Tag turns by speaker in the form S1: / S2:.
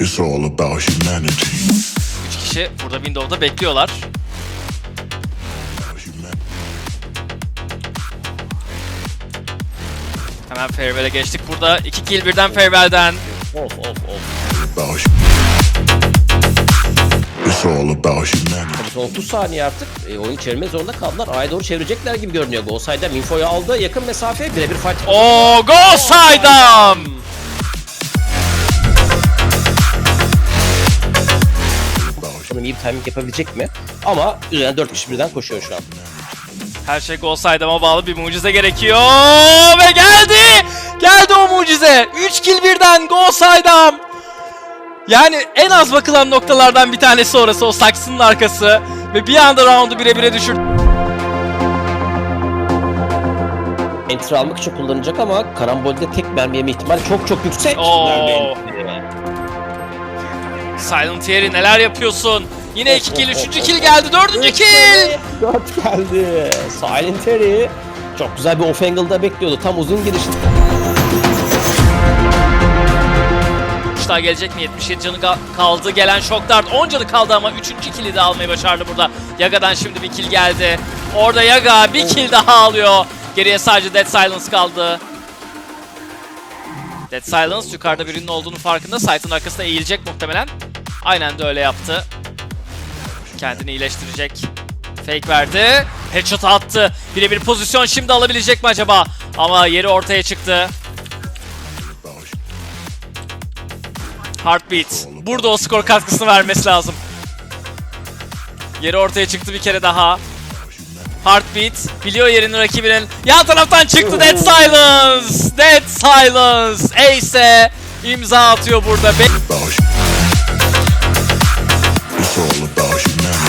S1: It's all about humanity.
S2: 3 kişi burada Windows'da bekliyorlar. Hemen Farewell'e geçtik. Burada 2 kill birden Farewell'den.
S3: Of of of.
S1: about It's all about humanity.
S3: Son 30 saniye artık e, oyun çevirmek zorunda kaldılar. A'ya doğru çevirecekler gibi görünüyor. Golside'den infoyu aldı. Yakın mesafe birebir fight.
S2: Oo, Go Saydam!
S3: Bakalım iyi bir timing yapabilecek mi? Ama üzerine 4 kişi birden koşuyor şu an.
S2: Her şey Go Saydam'a bağlı bir mucize gerekiyor. Ve geldi! Geldi o mucize. 3 kill birden Go Saydam! Yani en az bakılan noktalardan bir tanesi orası o saksının arkası. Ve bir anda roundu bire bire düşürdü.
S3: Enter almak için kullanacak ama karambolde tek mermi yeme ihtimali çok çok yüksek.
S2: Oo.
S3: Mermi.
S2: Silent Yeri neler yapıyorsun? Yine 2 kill,
S3: of,
S2: 3.
S3: of,
S2: kill geldi, 4. kill!
S3: 4 geldi. Silent Harry. Çok güzel bir off angle'da bekliyordu. Tam uzun girişte.
S2: Kuşlar gelecek mi? 77 canı kaldı. Gelen şok dart 10 canı kaldı ama 3. kill'i de almayı başardı burada. Yaga'dan şimdi bir kill geldi. Orada Yaga bir kill daha alıyor. Geriye sadece Dead Silence kaldı. Dead Silence yukarıda birinin olduğunu farkında. Sight'ın arkasında eğilecek muhtemelen. Aynen de öyle yaptı. Kendini iyileştirecek. Fake verdi. Headshot attı. Birebir pozisyon şimdi alabilecek mi acaba? Ama yeri ortaya çıktı. Heartbeat. Burada o skor katkısını vermesi lazım. Yeri ortaya çıktı bir kere daha. Heartbeat biliyor yerini rakibinin. Yan taraftan çıktı Dead Silence. Dead Silence. Ace imza atıyor burada. Be-
S1: all about humanity.